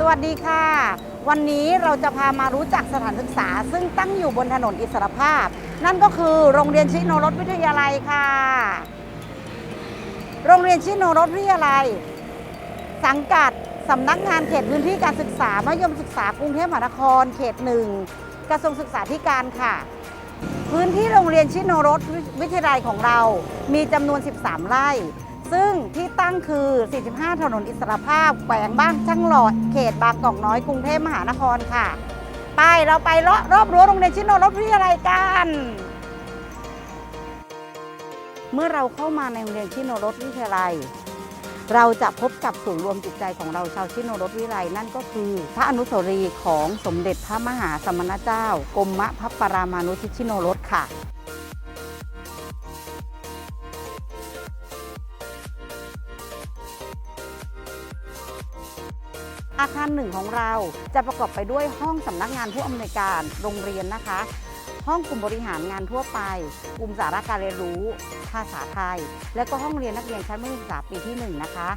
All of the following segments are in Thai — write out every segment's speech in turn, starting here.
สวัสดีค่ะ วันนี้เราจะพามารู้จักสถานศึกษา ซึ่งตั้งอยู่บนถนนอิสรภาพ นั่นก็คือโรงเรียนชิโนรสวิทยาลัยค่ะ โรงเรียนชิโนรสวิทยาลัย สังกัดสำนักงานเขตพื้นที่การศึกษามัธยมศึกษากรุงเทพมหานคร เขตหนึ่งกระทรวงศึกษาธิการค่ะ พื้นที่โรงเรียนชิโนรสวิทยาลัยของเรา มีจำนวน 13 ไร่ ซึ่งที่ตั้งคือ 45 ถนนอิสรภาพ แขวงบ้านช่างหลอด เขตบางกอกน้อย กรุงเทพมหานครค่ะ ไปเราไปเลาะรอบรั้วโรงเรียนชิโนรสวิทยาลัยกัน เมื่อเราเข้ามาในโรงเรียนชิโนรสวิทยาลัย เราจะพบกับศูนย์รวมจิตใจของเราชาวชิโนรสวิไลนั่นก็คือ พระอนุสรีของสมเด็จพระมหาสมณเจ้า กรมพระปรามานุชิตชิโนรสค่ะ อาคารหนึ่งของเราจะประกอบไปด้วยห้องสำนักงานผู้อำนวยการโรงเรียนนะคะ ห้องกลุ่มบริหารงานทั่วไป กลุ่มสาระการเรียนรู้ ภาษาไทย และก็ห้องเรียนนักเรียนชั้นมัธยมศึกษาปีที่ 1 นะคะ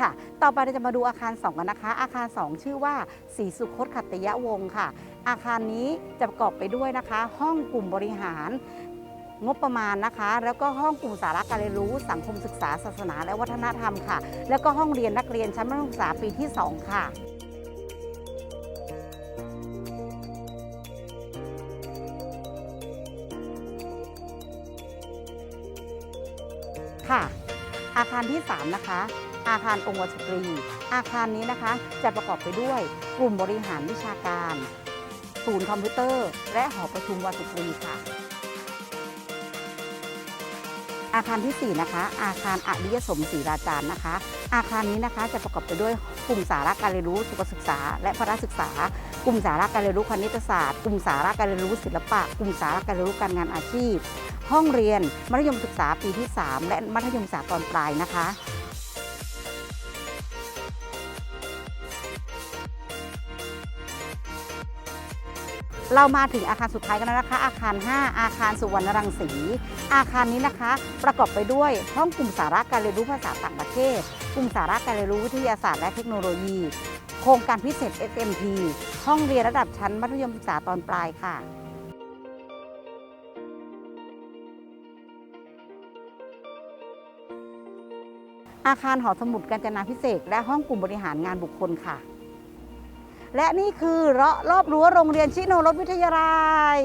ค่ะ ต่อไปเราจะมาดูอาคาร 2 กันนะคะ อาคาร 2 ชื่อว่าศรีสุคตขัตติยวงศ์ค่ะ อาคารนี้จะประกอบไปด้วยนะคะ ห้องกลุ่มบริหารงบประมาณนะคะ แล้วก็ห้องกลุ่มสาระการเรียนรู้สังคมศึกษาศาสนาและวัฒนธรรมค่ะ แล้วก็ห้องเรียนนักเรียนชั้นมัธยมศึกษาปีที่ 2 ค่ะค่ะ อาคารที่ 3 นะคะ อาคารองค์วสตรี อาคารนี้นะคะจะประกอบไปด้วยกลุ่มบริหารวิชาการ ศูนย์คอมพิวเตอร์ และหอประชุมวสตรีค่ะ อาคารที่ 4 นะคะ อาคารอริยสมศรีราจารย์นะคะ อาคารนี้นะคะจะประกอบไปด้วยกลุ่มสาระการเรียนรู้สุขศึกษา และพระศึกษา กลุ่มสาระการเรียนรู้คณิตศาสตร์ กลุ่มสาระการเรียนรู้ศิลปะ กลุ่มสาระการเรียนรู้การงานอาชีพ ห้องเรียนมัธยมศึกษาปีที่ 3 และมัธยมศึกษาตอนปลายนะคะ เรามาถึงอาคารสุดท้ายกันแล้วนะคะ อาคาร 5 อาคารสุวรรณรังสี อาคารนี้นะคะ ประกอบไปด้วยห้องกลุ่มสาระการเรียนรู้ภาษาต่างประเทศ กลุ่มสาระการเรียนรู้วิทยาศาสตร์และเทคโนโลยี โครงการพิเศษ SMT ห้องเรียนระดับชั้นมัธยมศึกษาตอนปลายค่ะอาคารหอสมุดกาญจนาพิเศษ และห้องกลุ่มบริหารงานบุคคลค่ะ และนี่คือเลาะรอบรั้วโรงเรียนชิโนรถวิทยาลัย